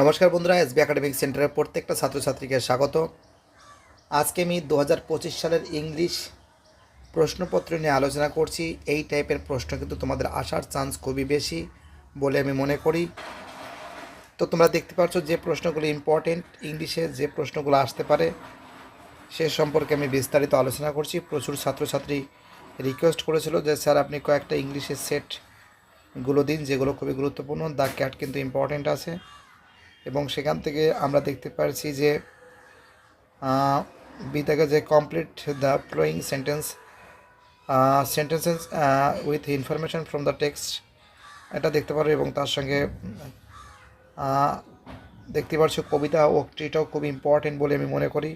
নমস্কার বন্ধুরা SB academic সেন্টারের প্রত্যেকটা ছাত্রছাত্রীকে স্বাগত। আজকে আমি দু হাজার পঁচিশ সালের ইংলিশ প্রশ্নপত্র নিয়ে আলোচনা করছি। এই টাইপের প্রশ্ন কিন্তু তোমাদের আসার চান্স খুবই বেশি বলে আমি মনে করি। তো তোমরা দেখতে পাচ্ছ যে প্রশ্নগুলো ইম্পর্টেন্ট ইংলিশে যে প্রশ্নগুলো আসতে পারে সে সম্পর্কে আমি বিস্তারিত আলোচনা করছি। প্রচুর ছাত্রছাত্রী রিকোয়েস্ট করেছিল যে, স্যার, আপনি কয়েকটা ইংলিশের সেটগুলো দিন যেগুলো খুবই গুরুত্বপূর্ণ। দ্য ক্যাট কিন্তু ইম্পর্টেন্ট আছে। এবং সেখান থেকে আমরা দেখতে পারছি যে বি থেকে যে complete the following sentence sentences with information from the text এটা দেখতে পারো এবং তার সঙ্গে দেখতে পাচ্ছ কবিতা উক্তিটাও খুব ইম্পর্টেন্ট বলে আমি মনে করি।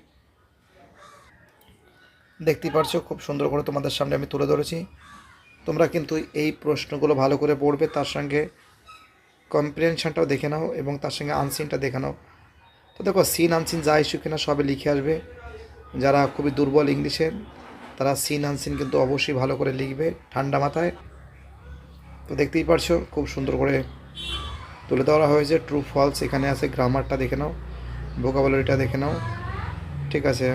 দেখতে পারছ খুব সুন্দর করে তোমাদের সামনে আমি তুলে ধরেছি। তোমরা কিন্তু এই প্রশ্নগুলো ভালো করে পড়বে, তার সঙ্গে কম্প্রিহেনশনটাও দেখে নাও এবং তার সঙ্গে আনসিনটা দেখে নাও। তো দেখো সিন আনসিন যা ইস্যু কিনা সবে লিখে আসবে। যারা খুবই দুর্বল ইংলিশে, তারা সিন আনসিন কিন্তু অবশ্যই ভালো করে লিখবে ঠান্ডা মাথায়। তো দেখতেই পারছ, খুব সুন্দর করে তুলে ধরা হয়েছে। ট্রু ফলস এখানে আছে গ্রামারটা দেখে নাও ভোকাবুলারিটা দেখে নাও। ঠিক আছে।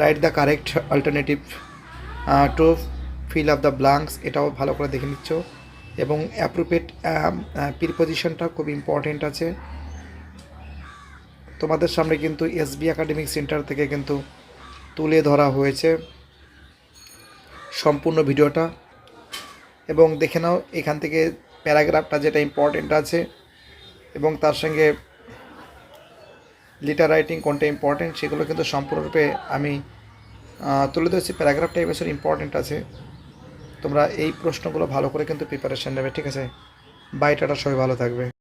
Write the correct alternative to fill up the blanks এটাও ভালো করে দেখে নিচ্ছ। এবং অ্যাপ্রোপ্রিয়েট প্রিপোজিশনটা খুব ইম্পর্টেন্ট আছে। তোমাদের সামনে কিন্তু এসবি একাডেমিক সেন্টার থেকে কিন্তু তুলে ধরা হয়েছে সম্পূর্ণ ভিডিওটা। এবং দেখে নাও, এখান থেকে প্যারাগ্রাফটা যেটা ইম্পর্টেন্ট আছে এবং তার সঙ্গে লিটার রাইটিং কোনটা ইম্পর্টেন্ট সেগুলো কিন্তু সম্পূর্ণরূপে আমি তুলে ধরেছি। প্যারাগ্রাফটা এবছর ইম্পর্টেন্ট আছে। তোমরা এই প্রশ্নগুলো ভালো করে কিন্তু প্রিপারেশন নেবে ঠিক আছে? বাইটাটা সবাই ভালো থাকবে।